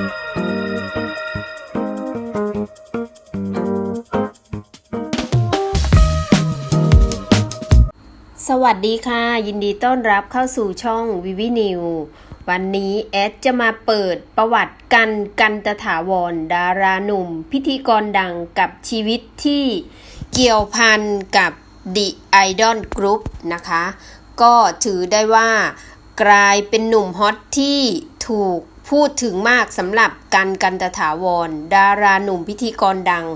สวัสดีค่ะ ยินดีต้อนรับเข้าสู่ช่องวิวินิววันนี้แอดจะมาเปิดประวัติกันกันตถาวรดาราหนุ่ม พิธีกรดังกับชีวิตที่เกี่ยวพันกับ The Idol Group นะคะ ก็ถือได้ว่ากลายเป็นหนุ่มฮอตที่ถูก พูดถึงมากสำหรับกันกันตถาวร ดาราหนุ่มพิธีกรดัง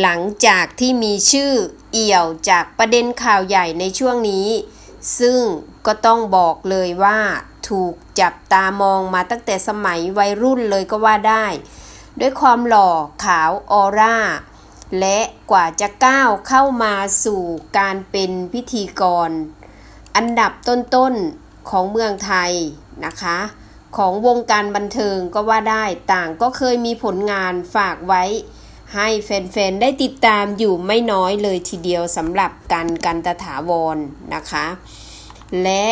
หลังจากที่มีชื่อเอี่ยวจากประเด็นข่าวใหญ่ในช่วงนี้ ซึ่งก็ต้องบอกเลยว่าถูกจับตามองมาตั้งแต่สมัยวัยรุ่นเลยก็ว่าได้ ด้วยความหล่อขาวออร่า และกว่าจะก้าวเข้ามาสู่การเป็นพิธีกร อันดับต้นๆของเมืองไทยนะคะ ของวงการบันเทิงก็ว่าได้ต่างก็เคยมีผลงานฝากไว้ ให้แฟนๆ ได้ติดตามอยู่ไม่น้อยเลยทีเดียวสำหรับกันกันตถาวรนะคะ และ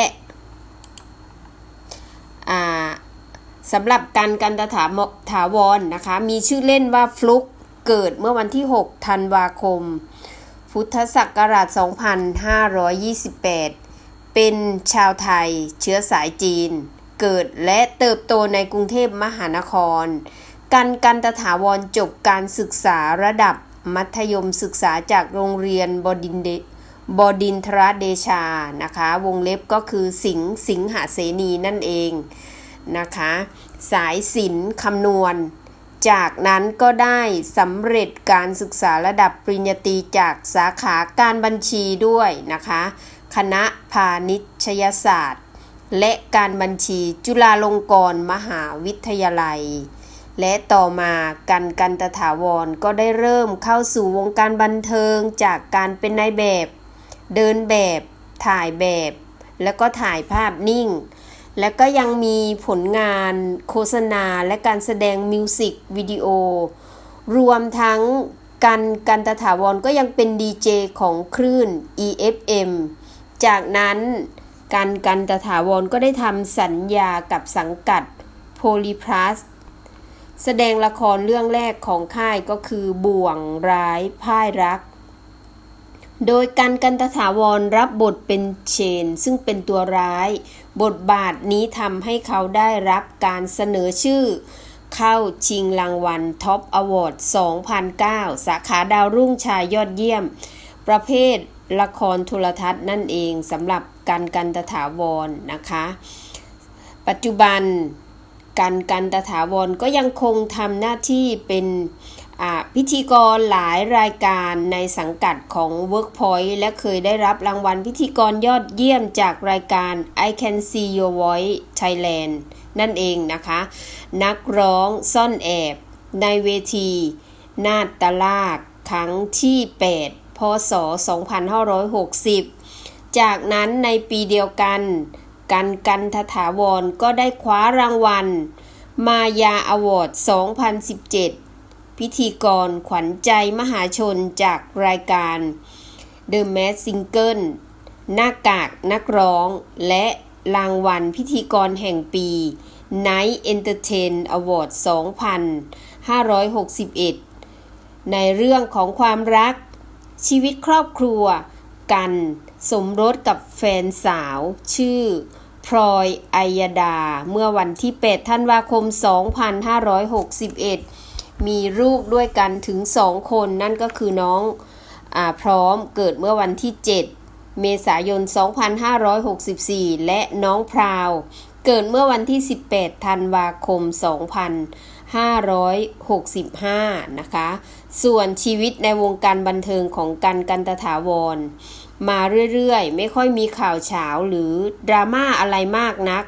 สำหรับกันกันตถาถาวรนะคะ มีชื่อเล่นว่าฟลุกเกิดเมื่อวันที่ 6 ธันวาคม พุทธศักราช 2528 เป็นชาวไทยเชื้อสายจีน เกิดและเติบโตในกรุงเทพมหานคร กันกันตถาวรจบการศึกษาระดับมัธยมศึกษาจากโรงเรียนบดินเดบดินทรเดชานะคะ วงเล็บก็คือสิงห์สิงหาเสนีนั่นเองนะคะ สายศิลป์คำนวณ จากนั้นก็ได้สำเร็จการศึกษาระดับปริญญาตรีจากสาขาการบัญชีด้วยนะคะ คณะพาณิชยศาสตร์ และการบัญชีจุฬาลงกรณ์มหาวิทยาลัย และต่อมากันกันตถาวรก็ได้เริ่มเข้าสู่วงการบันเทิงจากการเป็นนายแบบ เดินแบบ ถ่ายแบบ แล้วก็ถ่ายภาพนิ่ง แล้วก็ยังมีผลงานโฆษณาและการแสดงมิวสิกวิดีโอ รวมทั้งกันกันตถาวรก็ยังเป็นดีเจของคลื่น EFM จากนั้น กันกันตถาวรก็ได้ทำสัญญากับสังกัด Polyplus แสดงละครเรื่องแรกของค่ายก็คือบ่วงร้ายพ่ายรัก โดยกันกันตถาวรรับบทเป็นเชน ซึ่งเป็นตัวร้าย บทบาทนี้ทำให้เขาได้รับการเสนอชื่อ เข้าชิงรางวัลท็อปอวอร์ด 2009 สาขาดาวรุ่งชายยอดเยี่ยม ประเภทละครโทรทัศน์นั่นเองสำหรับ กันกันตถาวรนนะคะ ปัจจุบันกันกันตถาวรก็ยังคงทำหน้าที่เป็นพิธีกรหลายรายการในสังกัดของ Workpoint และเคยได้รับรางวัลพิธีกรยอดเยี่ยมจากรายการ I Can See Your Voice Thailand นั่นเองนะคะ นักร้องซ่อนแอบ ในเวที นาตลาดครั้งที่ 8 พศ 2560 จากนั้นในปีเดียวกัน กันกันทถาวรก็ได้คว้ารางวัล มายาอวอร์ด 2017 พิธีกรขวัญใจมหาชนจากรายการ The Mask Singer หน้ากากนักร้อง และรางวัลพิธีกรแห่งปี Night Entertain Award 2561 ในเรื่องของความรัก ชีวิตครอบครัว กัน สมรสกับแฟนสาว ชื่อ พลอยไอยดา เมื่อวันที่ 8 ธันวาคม 2561 มีลูกด้วยกันถึง2คนนั่นก็คือน้องอพร้อมเกิดเมื่อวันที่ 7 เมษายน 2564 และน้องพราว เกิดเมื่อวันที่ 18 ธันวาคม 2565 นะคะ ส่วนชีวิตในวงการบันเทิงของกันกันตถาวร มาเรื่อยๆ ไม่ค่อยมีข่าวเฉาหรือดราม่าอะไรมากนัก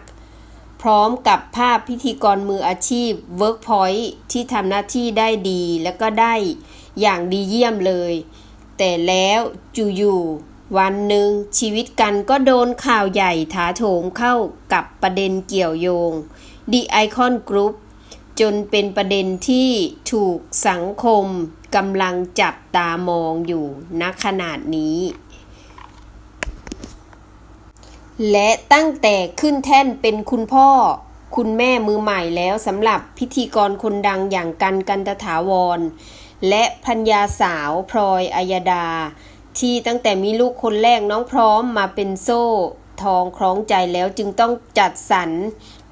พร้อมกับภาพพิธีกรมืออาชีพ Workpoint ที่ทำหน้าที่ได้ดีและก็ได้อย่างดีเยี่ยมเลย แต่แล้วจู่ๆวันหนึ่งชีวิตกันก็โดนข่าวใหญ่ถาโถมเข้ากับประเด็นเกี่ยวโยง The Icon Group จนเป็นประเด็นที่ถูกสังคมกำลังจับตามองอยู่ณขนาดนี้ และตั้งแต่ขึ้นแท่นเป็นคุณพ่อ คุณแม่มือใหม่แล้วสำหรับพิธีกรคนดังอย่างกันกันตถาวร และพัญญาสาวพลอยอัยดา ที่ตั้งแต่มีลูกคนแรกน้องพร้อมมาเป็นโซ่ ทองคล้องใจแล้วจึงต้องจัดสรร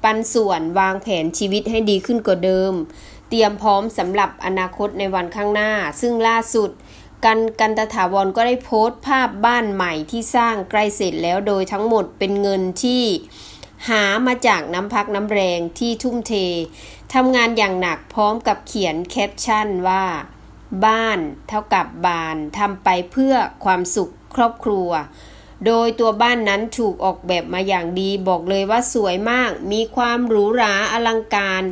ปันส่วนวางแผนชีวิตให้ดีขึ้นกว่าเดิม เตรียมพร้อมสำหรับอนาคตในวันข้างหน้า ซึ่งล่าสุด กันกันตถาวรก็ได้โพสต์ภาพบ้านใหม่ที่สร้างใกล้เสร็จแล้วโดยทั้งหมดเป็นเงินที่หามาจากน้ำพักน้ำแรงที่ทุ่มเททำงานอย่างหนักพร้อมกับเขียนแคปชั่นว่า บ้านเท่ากับบานทำไปเพื่อความสุขครอบครัว โดยตัวบ้านนั้นถูกออกแบบมาอย่างดีบอกเลยว่าสวยมาก มีความหรูหราอลังการ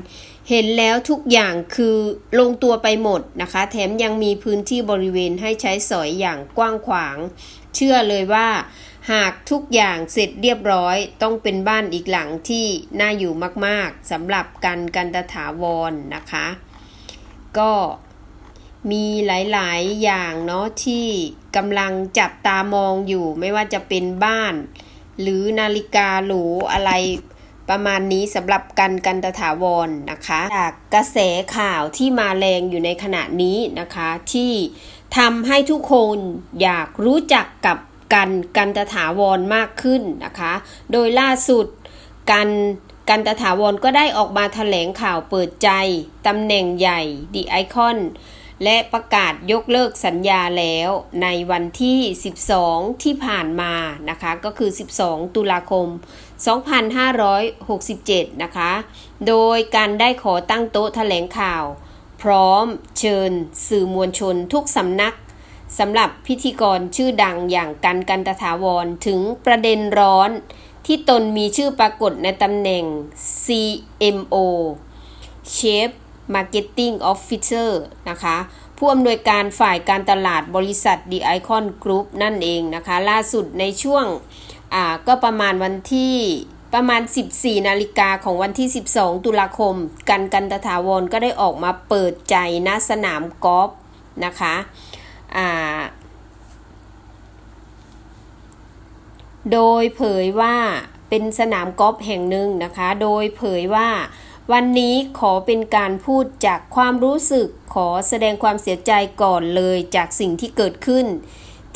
เห็นแล้วทุกอย่างคือลงตัวไปหมดนะคะ แถมยังมีพื้นที่บริเวณให้ใช้สอยอย่างกว้างขวาง เชื่อเลยว่า หากทุกอย่างเสร็จเรียบร้อยต้องเป็นบ้านอีกหลังที่น่าอยู่มากๆสำหรับกันกันตถาวรนนะคะ ก็มีหลายๆ อย่างเนาะที่กำลังจับตามองอยู่ไม่ว่าจะเป็นบ้าน หรือนาฬิกาหรูอะไร ประมาณนี้สำหรับกันกันตถาวรนนะคะ จากกระแสข่าวที่มาแรงอยู่ในขณะนี้นะคะ ที่ทำให้ทุกคนอยากรู้จักกับกันกันตถาวรมากขึ้นนะคะ โดยล่าสุดกันกันตถาวรก็ได้ออกมาแถลงข่าวเปิดใจตำแหน่งใหญ่ดีไอคอน และประกาศยกเลิกสัญญาแล้วในวันที่ 12 ที่ผ่านมานะคะ ก็คือ 12 ตุลาคม 2567 นะคะ โดยการได้ขอตั้งโต๊ะแถลงข่าว พร้อมเชิญสื่อมวลชนทุกสำนักสำหรับพิธีกรชื่อดังอย่างกันกันตถาวรถึงประเด็นร้อนที่ตนมีชื่อปรากฏในตำแหน่ง CMO Chief Marketing Officer นะคะ ผู้อำนวยการฝ่ายการตลาดบริษัท The Icon Group นั่นเองนะคะ ล่าสุดในช่วงก็ประมาณวันที่ประมาณ 14 นาฬิกาของวันที่ 12 ตุลาคม กันกันตถาวรก็ได้ออกมาเปิดใจณสนามกอล์ฟนะคะโดยเผยว่าเป็นสนามกอล์ฟแห่งหนึ่งนะคะ โดยเผยว่า วันนี้ขอเป็นการพูดจากความรู้สึกขอแสดงความเสียใจก่อนเลยจากสิ่งที่เกิดขึ้น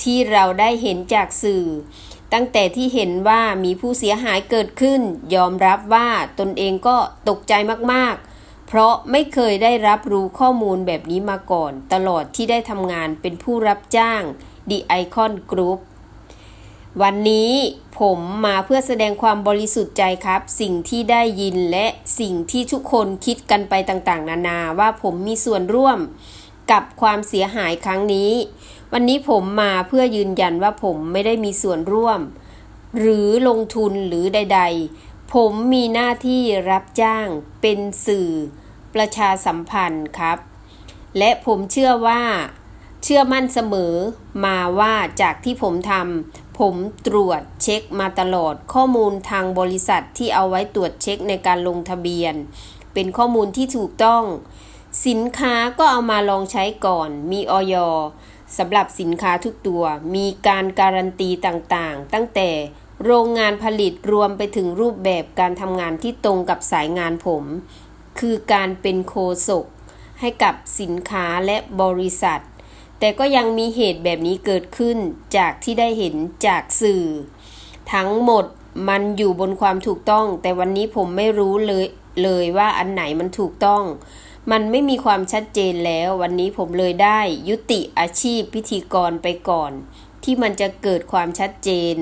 ที่เราได้เห็นจากสื่อ ตั้งแต่ที่เห็นว่ามีผู้เสียหายเกิดขึ้น ยอมรับว่าตนเองก็ตกใจมากๆ เพราะไม่เคยได้รับรู้ข้อมูลแบบนี้มาก่อน ตลอดที่ได้ทำงานเป็นผู้รับจ้าง The Icon Group วันนี้ผมมาเพื่อแสดงความบริสุทธิ์ใจครับ สิ่งที่ได้ยินและสิ่งที่ทุกคนคิดกันไปต่างๆ นานาว่าผมมีส่วนร่วมกับความเสียหายครั้งนี้ วันนี้ผมมาเพื่อยืนยันว่าผมไม่ได้มีส่วนร่วม หรือลงทุนหรือใด ๆ ผมมีหน้าที่รับจ้างเป็นสื่อประชาสัมพันธ์ครับ และผมเชื่อว่า เชื่อมั่นเสมอมาว่าจากที่ผมทำ ผมตรวจเช็คมาตลอดข้อมูลทางบริษัทที่เอาไว้ตรวจเช็คในการลงทะเบียน เป็นข้อมูลที่ถูกต้อง สินค้าก็เอามาลองใช้ก่อน มีออยสำหรับสินค้าทุกตัว มีการการันตีต่างๆ ตั้งแต่โรงงานผลิตรวมไปถึงรูปแบบการทำงานที่ตรงกับสายงานผม คือการเป็นโคศกให้กับสินค้าและบริษัท แต่ก็ยังมีเหตุแบบนี้เกิดขึ้นจากที่ได้เห็นจากสื่อ ทั้งหมดมันอยู่บนความถูกต้อง แต่วันนี้ผมไม่รู้เลยเลยว่าอันไหนมันถูกต้อง มันไม่มีความชัดเจนแล้ว วันนี้ผมเลยได้ยุติอาชีพพิธีกรไปก่อน ที่มันจะเกิดความชัดเจน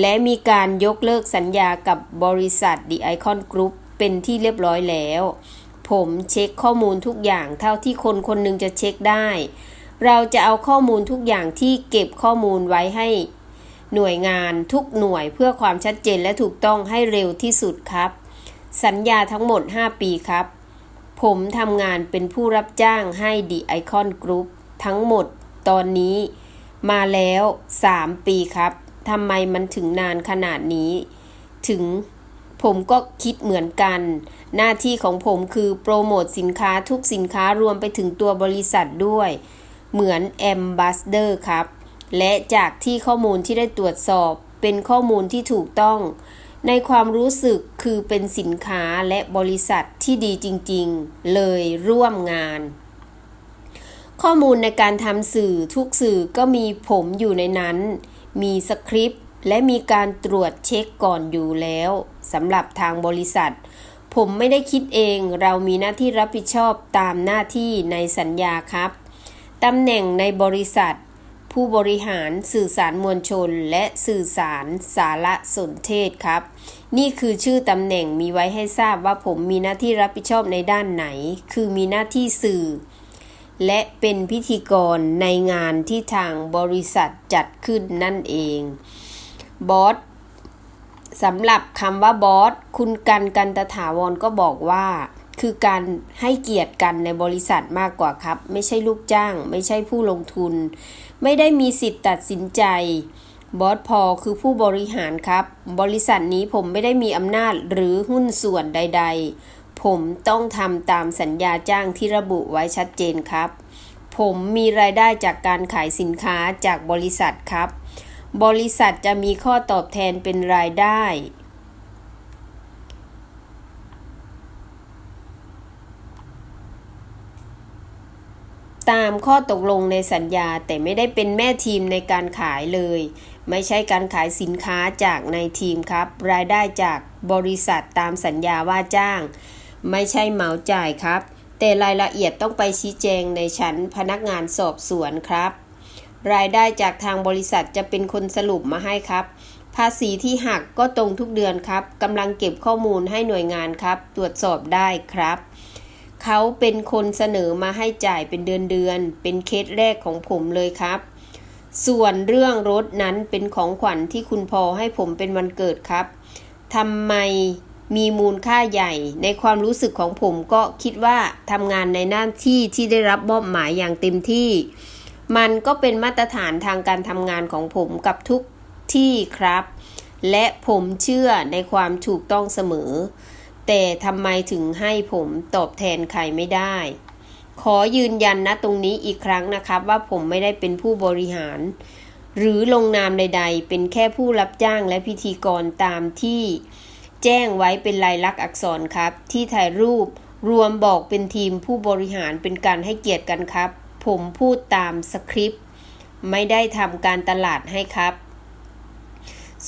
และมีการยกเลิกสัญญากับบริษัท The Icon Group เป็นที่เรียบร้อยแล้ว ผมเช็คข้อมูลทุกอย่างเท่าที่คนคนหนึ่งจะเช็คได้ เราจะเอาข้อมูลทุกอย่างที่เก็บข้อมูลไว้ให้หน่วยงานทุกหน่วยเพื่อความชัดเจนและถูกต้องให้เร็วที่สุดครับ สัญญาทั้งหมด 5 ปีครับ ผมทำงานเป็นผู้รับจ้างให้ The Icon Group ทั้งหมดตอนนี้ มาแล้ว 3 ปีครับทำไมมันถึงนานขนาดนี้ ถึงผมก็คิดเหมือนกัน หน้าที่ของผมคือโปรโมทสินค้าทุกสินค้ารวมไปถึงตัวบริษัทด้วย เหมือนแอมบ s สเดอร์ครับ และจากที่ข้อมูลที่ได้ตรวจสอบเป็นข้อมูลที่ถูกต้อง ในความรู้สึกคือเป็นสินค้าและบริษัทที่ดีจริงๆ เลยร่วมงาน ข้อมูลในการทำสื่อทุกสื่อก็มีผมอยู่ในนั้น มีสคริปต์และมีการตรวจเช็คก่อนอยู่แล้วสำหรับทางบริษัท ผมไม่ได้คิดเองเรามีหน้าที่รับผิดชอบตามหน้าที่ในสัญญาครับ ตำแหน่งในบริษัท ผู้บริหารสื่อสารมวลชน และสื่อสารสารสนเทศครับ นี่คือชื่อตำแหน่งมีไว้ให้ทราบว่าผมมีหน้าที่รับผิดชอบในด้านไหน คือมีหน้าที่สื่อ และเป็นพิธีกรในงานที่ทางบริษัทจัดขึ้นนั่นเองบอสสำหรับคำว่าบอสคุณกันกันตถาวรก็บอกว่า คือการให้เกียรติกันในบริษัทมากกว่าครับ ไม่ใช่ลูกจ้าง ไม่ใช่ผู้ลงทุน ไม่ได้มีสิทธิ์ตัดสินใจบอสพอคือผู้บริหารครับ บริษัทนี้ผมไม่ได้มีอำนาจหรือหุ้นส่วนใด ๆ ผมต้องทำตามสัญญาจ้างที่ระบุไว้ชัดเจนครับ ผมมีรายได้จากการขายสินค้าจากบริษัทครับ บริษัทจะมีข้อตอบแทนเป็นรายได้ ตามข้อตกลงในสัญญาแต่ไม่ได้เป็นแม่ทีมในการขายเลย ไม่ใช่การขายสินค้าจากในทีมครับ รายได้จากบริษัทตามสัญญาว่าจ้าง ไม่ใช่เหมาจ่ายครับ แต่รายละเอียดต้องไปชี้แจงในชั้นพนักงานสอบสวนครับ รายได้จากทางบริษัทจะเป็นคนสรุปมาให้ครับ ภาษีที่หักก็ตรงทุกเดือนครับกำลังเก็บข้อมูลให้หน่วยงานครับ ตรวจสอบได้ครับ เขาเป็นคนเสนอมาให้จ่ายเป็นเดือนเดือนๆเป็นเคสแรกของผมเลยครับ ส่วนเรื่องรถนั้นเป็นของขวัญที่คุณพอให้ผมเป็นวันเกิดครับทำไมมีมูลค่าใหญ่ ในความรู้สึกของผมก็คิดว่าทำงานในหน้าที่ที่ได้รับมอบหมายอย่างเต็มที่ มันก็เป็นมาตรฐานทางการทำงานของผมกับทุกที่ครับ และผมเชื่อในความถูกต้องเสมอ แต่ทำไมถึงให้ผมตอบแทนใครไม่ได้ ขอยืนยันนะตรงนี้อีกครั้งนะครับ ว่าผมไม่ได้เป็นผู้บริหาร หรือลงนามใด ๆ เป็นแค่ผู้รับจ้างและพิธีกรตามที่แจ้งไว้เป็นลายลักษณ์อักษรครับ ที่ถ่ายรูปรวมบอกเป็นทีมผู้บริหารเป็นการให้เกียรติกันครับ ผมพูดตามสคริปต์ไม่ได้ทำการตลาดให้ครับ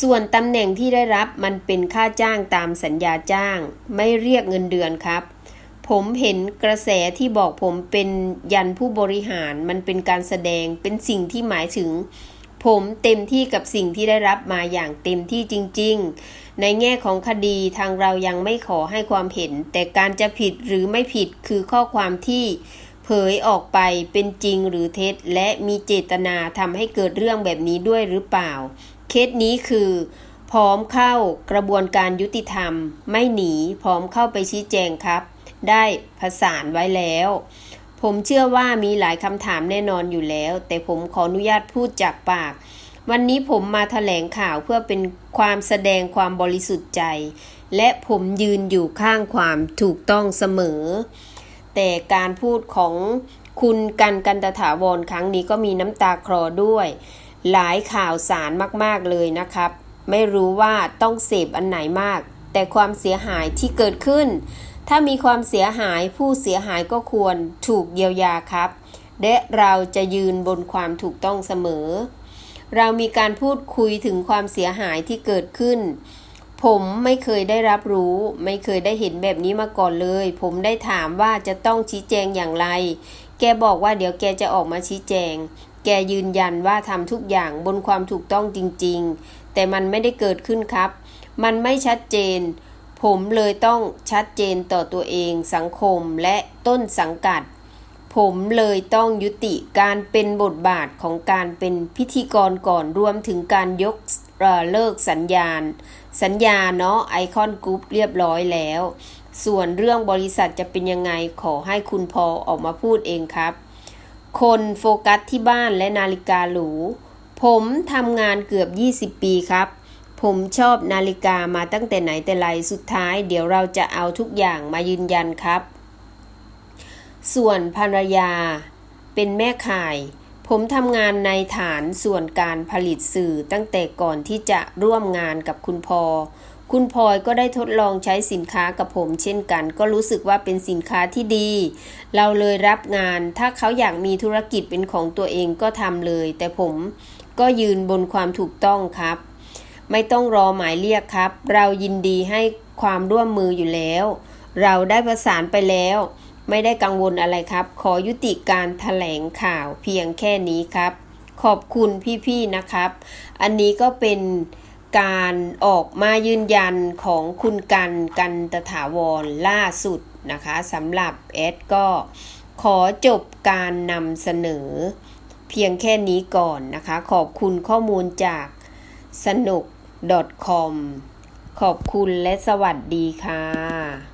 ส่วนตำแหน่งที่ได้รับมันเป็นค่าจ้างตามสัญญาจ้าง ไม่เรียกเงินเดือนครับ ผมเห็นกระแสที่บอกผมเป็นยันผู้บริหารมันเป็นการแสดงเป็นสิ่งที่หมายถึง ผมเต็มที่กับสิ่งที่ได้รับมาอย่างเต็มที่จริง ๆ ในแง่ของคดีทางเรายังไม่ขอให้ความเห็น แต่การจะผิดหรือไม่ผิดคือข้อความที่เผยออกไปเป็นจริงหรือเท็จ และมีเจตนาทำให้เกิดเรื่องแบบนี้ด้วยหรือเปล่า เคสนี้คือ พร้อมเข้ากระบวนการยุติธรรม ไม่หนีพร้อมเข้าไปชี้แจงครับ ได้ผสานไว้แล้ว ผมเชื่อว่ามีหลายคำถามแน่นอนอยู่แล้ว แต่ผมขออนุญาตพูดจากปาก วันนี้ผมมาแถลงข่าวเพื่อเป็นความแสดงความบริสุทธิ์ใจ และผมยืนอยู่ข้างความถูกต้องเสมอ แต่การพูดของคุณกันกันตถาวรครั้งนี้ก็มีน้ำตาคลอด้วย หลายข่าวสารมากๆเลยนะครับ ไม่รู้ว่าต้องเสพอันไหนมาก แต่ความเสียหายที่เกิดขึ้น ถ้ามีความเสียหายผู้เสียหายก็ควรถูกเยียวยาครับ และเราจะยืนบนความถูกต้องเสมอ เรามีการพูดคุยถึงความเสียหายที่เกิดขึ้น ผมไม่เคยได้รับรู้ ไม่เคยได้เห็นแบบนี้มาก่อนเลย ผมได้ถามว่าจะต้องชี้แจงอย่างไร แกบอกว่าเดี๋ยวแกจะออกมาชี้แจง แกยืนยันว่าทำทุกอย่างบนความถูกต้องจริงๆ แต่มันไม่ได้เกิดขึ้นครับ มันไม่ชัดเจน ผมเลยต้องชัดเจนต่อตัวเอง สังคมและต้นสังกัด ผมเลยต้องยุติการเป็นบทบาทของการเป็นพิธีกรก่อนรวมถึงการยกเเลิกสัญญาณ สัญญาเนาะไอคอนกรุ๊ปเรียบร้อยแล้ว ส่วนเรื่องบริษัทจะเป็นยังไงขอให้คุณพอออกมาพูดเองครับ คนโฟกัสที่บ้านและนาฬิกาหรู ผมทำงานเกือบ 20 ปีครับ ผมชอบนาฬิกามาตั้งแต่ไหนแต่ไรสุดท้าย เดี๋ยวเราจะเอาทุกอย่างมายืนยันครับ ส่วนภรรยาเป็นแม่ข่าย ผมทำงานในฐานส่วนการผลิตสื่อตั้งแต่ก่อนที่จะร่วมงานกับคุณพอ คุณพลอยก็ได้ทดลองใช้สินค้ากับผมเช่นกัน ก็รู้สึกว่าเป็นสินค้าที่ดี เราเลยรับงาน ถ้าเขาอยากมีธุรกิจเป็นของตัวเองก็ทำเลย แต่ผมก็ยืนบนความถูกต้องครับ ไม่ต้องรอหมายเรียกครับ เรายินดีให้ความร่วมมืออยู่แล้ว เราได้ประสานไปแล้ว ไม่ได้กังวลอะไรครับ ขอยุติการแถลงข่าวเพียงแค่นี้ครับ ขอบคุณพี่ๆนะครับ อันนี้ก็เป็นการออกมายืนยันของคุณกันกันตถาวรล่าสุดนะคะสำหรับแอดก็ขอจบการนำเสนอ เพียงแค่นี้ก่อนนะคะ ขอบคุณข้อมูลจากสนุก .com ขอบคุณและสวัสดีค่ะ